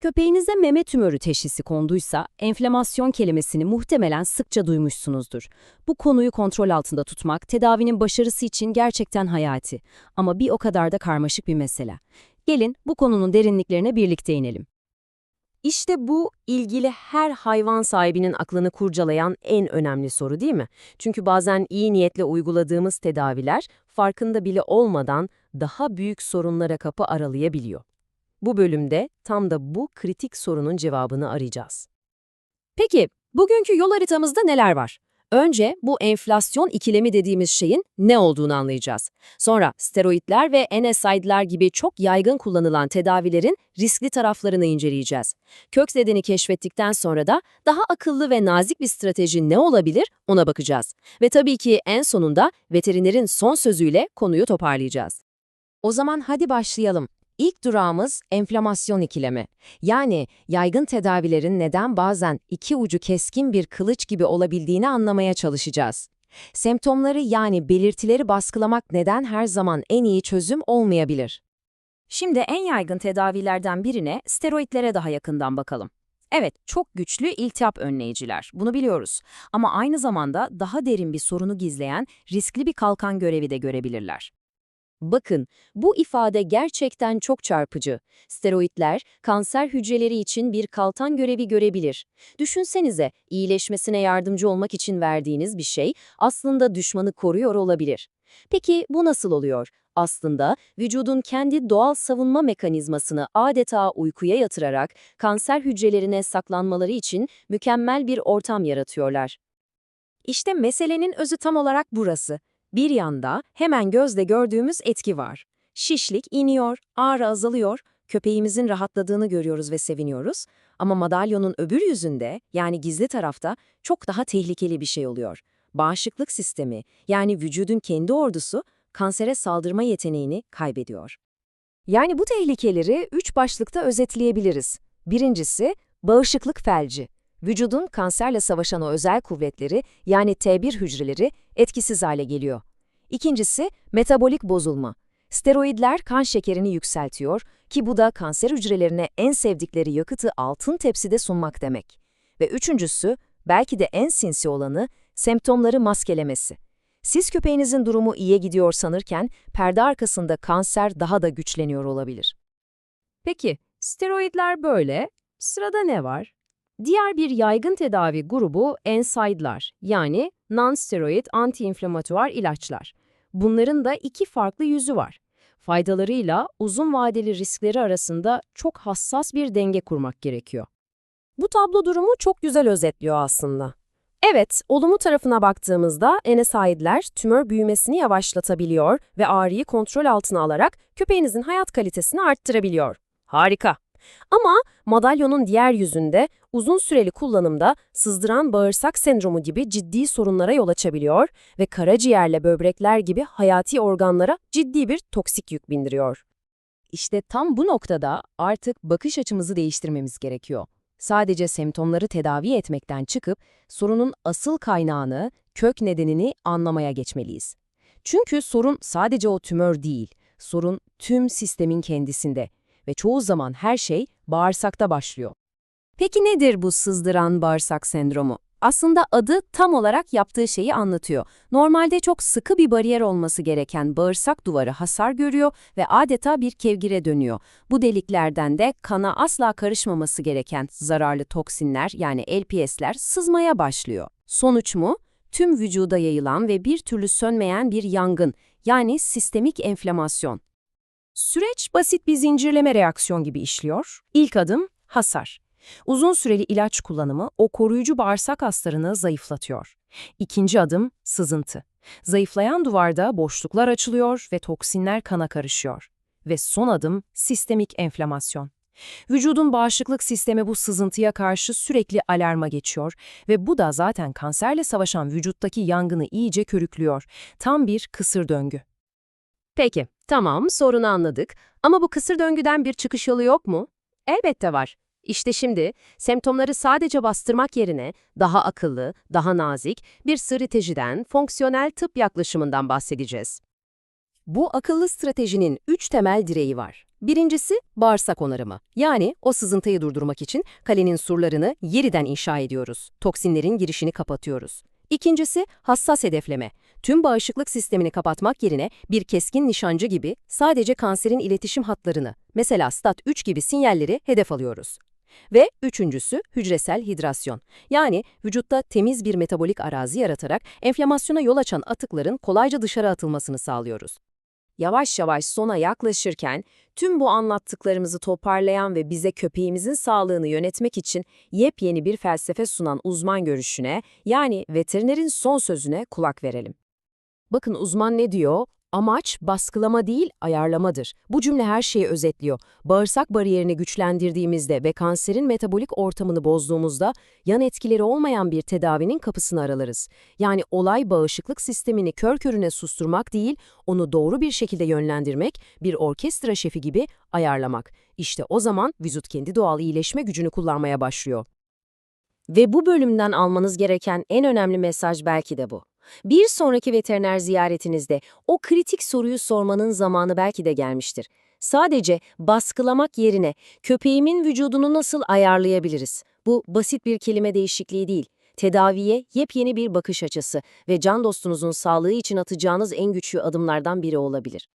Köpeğinize meme tümörü teşhisi konduysa, enflamasyon kelimesini muhtemelen sıkça duymuşsunuzdur. Bu konuyu kontrol altında tutmak, tedavinin başarısı için gerçekten hayati. Ama bir o kadar da karmaşık bir mesele. Gelin bu konunun derinliklerine birlikte inelim. İşte bu ilgili her hayvan sahibinin aklını kurcalayan en önemli soru değil mi? Çünkü bazen iyi niyetle uyguladığımız tedaviler farkında bile olmadan daha büyük sorunlara kapı aralayabiliyor. Bu bölümde tam da bu kritik sorunun cevabını arayacağız. Peki, bugünkü yol haritamızda neler var? Önce bu enflasyon ikilemi dediğimiz şeyin ne olduğunu anlayacağız. Sonra steroidler ve NSAID'ler gibi çok yaygın kullanılan tedavilerin riskli taraflarını inceleyeceğiz. Kök nedeni keşfettikten sonra da daha akıllı ve nazik bir strateji ne olabilir ona bakacağız. Ve tabii ki en sonunda veterinerin son sözüyle konuyu toparlayacağız. O zaman hadi başlayalım. İlk durağımız enflamasyon ikilemi. Yani yaygın tedavilerin neden bazen iki ucu keskin bir kılıç gibi olabildiğini anlamaya çalışacağız. Semptomları yani belirtileri baskılamak neden her zaman en iyi çözüm olmayabilir. Şimdi en yaygın tedavilerden birine steroidlere daha yakından bakalım. Evet, çok güçlü iltihap önleyiciler, bunu biliyoruz. Ama aynı zamanda daha derin bir sorunu gizleyen riskli bir kalkan görevi de görebilirler. Bakın, bu ifade gerçekten çok çarpıcı. Steroidler, kanser hücreleri için bir kaltan görevi görebilir. Düşünsenize, iyileşmesine yardımcı olmak için verdiğiniz bir şey aslında düşmanı koruyor olabilir. Peki bu nasıl oluyor? Aslında vücudun kendi doğal savunma mekanizmasını adeta uykuya yatırarak kanser hücrelerine saklanmaları için mükemmel bir ortam yaratıyorlar. İşte meselenin özü tam olarak burası. Bir yanda hemen gözle gördüğümüz etki var. Şişlik iniyor, ağrı azalıyor, köpeğimizin rahatladığını görüyoruz ve seviniyoruz. Ama madalyonun öbür yüzünde, yani gizli tarafta çok daha tehlikeli bir şey oluyor. Bağışıklık sistemi, yani vücudun kendi ordusu, kansere saldırma yeteneğini kaybediyor. Yani bu tehlikeleri üç başlıkta özetleyebiliriz. Birincisi, bağışıklık felci. Vücudun kanserle savaşan o özel kuvvetleri yani T1 hücreleri etkisiz hale geliyor. İkincisi metabolik bozulma. Steroidler kan şekerini yükseltiyor ki bu da kanser hücrelerine en sevdikleri yakıtı altın tepside sunmak demek. Ve üçüncüsü, belki de en sinsi olanı, semptomları maskelemesi. Siz köpeğinizin durumu iyiye gidiyor sanırken perde arkasında kanser daha da güçleniyor olabilir. Peki, steroidler böyle. Sırada ne var? Diğer bir yaygın tedavi grubu NSAID'lar yani non-steroid anti-inflamatuar ilaçlar. Bunların da iki farklı yüzü var. Faydalarıyla uzun vadeli riskleri arasında çok hassas bir denge kurmak gerekiyor. Bu tablo durumu çok güzel özetliyor aslında. Evet, olumlu tarafına baktığımızda NSAID'ler tümör büyümesini yavaşlatabiliyor ve ağrıyı kontrol altına alarak köpeğinizin hayat kalitesini arttırabiliyor. Harika. Ama madalyonun diğer yüzünde uzun süreli kullanımda sızdıran bağırsak sendromu gibi ciddi sorunlara yol açabiliyor ve karaciğerle böbrekler gibi hayati organlara ciddi bir toksik yük bindiriyor. İşte tam bu noktada artık bakış açımızı değiştirmemiz gerekiyor. Sadece semptomları tedavi etmekten çıkıp sorunun asıl kaynağını, kök nedenini anlamaya geçmeliyiz. Çünkü sorun sadece o tümör değil, sorun tüm sistemin kendisinde ve çoğu zaman her şey bağırsakta başlıyor. Peki nedir bu sızdıran bağırsak sendromu? Aslında adı tam olarak yaptığı şeyi anlatıyor. Normalde çok sıkı bir bariyer olması gereken bağırsak duvarı hasar görüyor ve adeta bir kevgire dönüyor. Bu deliklerden de kana asla karışmaması gereken zararlı toksinler yani LPS'ler sızmaya başlıyor. Sonuç mu? Tüm vücuda yayılan ve bir türlü sönmeyen bir yangın yani sistemik enflamasyon. Süreç basit bir zincirleme reaksiyon gibi işliyor. İlk adım hasar. Uzun süreli ilaç kullanımı o koruyucu bağırsak haslarını zayıflatıyor. İkinci adım sızıntı. Zayıflayan duvarda boşluklar açılıyor ve toksinler kana karışıyor. Ve son adım sistemik enflamasyon. Vücudun bağışıklık sistemi bu sızıntıya karşı sürekli alarma geçiyor ve bu da zaten kanserle savaşan vücuttaki yangını iyice körüklüyor. Tam bir kısır döngü. Peki, tamam sorunu anladık ama bu kısır döngüden bir çıkış yolu yok mu? Elbette var. İşte şimdi semptomları sadece bastırmak yerine daha akıllı, daha nazik bir stratejiden, fonksiyonel tıp yaklaşımından bahsedeceğiz. Bu akıllı stratejinin üç temel direği var. Birincisi bağırsak onarımı. Yani o sızıntıyı durdurmak için kalenin surlarını yeniden inşa ediyoruz. Toksinlerin girişini kapatıyoruz. İkincisi hassas hedefleme. Tüm bağışıklık sistemini kapatmak yerine bir keskin nişancı gibi sadece kanserin iletişim hatlarını, mesela STAT3 gibi sinyalleri hedef alıyoruz. Ve üçüncüsü hücresel hidrasyon. Yani vücutta temiz bir metabolik arazi yaratarak enflamasyona yol açan atıkların kolayca dışarı atılmasını sağlıyoruz. Yavaş yavaş sona yaklaşırken tüm bu anlattıklarımızı toparlayan ve bize köpeğimizin sağlığını yönetmek için yepyeni bir felsefe sunan uzman görüşüne yani veterinerin son sözüne kulak verelim. Bakın uzman ne diyor? Amaç baskılama değil, ayarlamadır. Bu cümle her şeyi özetliyor. Bağırsak bariyerini güçlendirdiğimizde ve kanserin metabolik ortamını bozduğumuzda yan etkileri olmayan bir tedavinin kapısını aralarız. Yani olay bağışıklık sistemini kör körüne susturmak değil, onu doğru bir şekilde yönlendirmek, bir orkestra şefi gibi ayarlamak. İşte o zaman vücut kendi doğal iyileşme gücünü kullanmaya başlıyor. Ve bu bölümden almanız gereken en önemli mesaj belki de bu. Bir sonraki veteriner ziyaretinizde o kritik soruyu sormanın zamanı belki de gelmiştir. Sadece baskılamak yerine köpeğimin vücudunu nasıl ayarlayabiliriz? Bu basit bir kelime değişikliği değil. Tedaviye yepyeni bir bakış açısı ve can dostunuzun sağlığı için atacağınız en güçlü adımlardan biri olabilir.